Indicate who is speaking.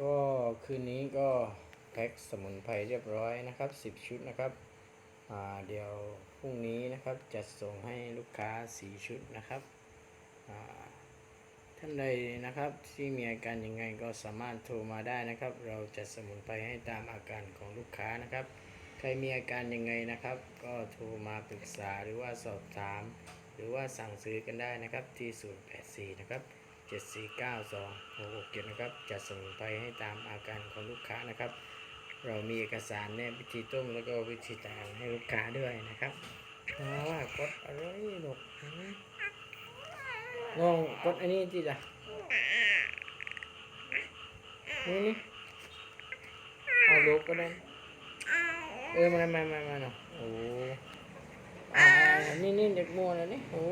Speaker 1: ก็คืนนี้ก็แพ็คสมุนไพรเรียบร้อยนะครับ 10 ชุดนะครับเดี๋ยวพรุ่งนี้นะครับจะส่งให้ลูกค้า 4 ชุดนะครับท่านใดนะครับที่มีอาการยังไงก็สามารถโทรมาได้นะครับ เราจะสมุนไพรให้ตามอาการของลูกค้านะครับ ใครมีอาการยังไงนะครับ ก็โทรมาปรึกษาหรือว่าสอบถาม หรือว่าสั่งซื้อกันได้นะครับที่ 084 นะครับ 7492 667นะครับจะส่งไปให้ตามอาการของลูกค้านะครับ เรามีเอกสารแนบวิธีต้มแล้วก็วิธีต่างให้ลูกค้าด้วยนะครับมาว่ากดอะไรหรอกงงกดอันนี้ที่จ้ะนี่นี่เอาลูกก็ได้เออมามามามาเนาะโอ้อ่านี่นี่เด็กมัวนะนี่โอ้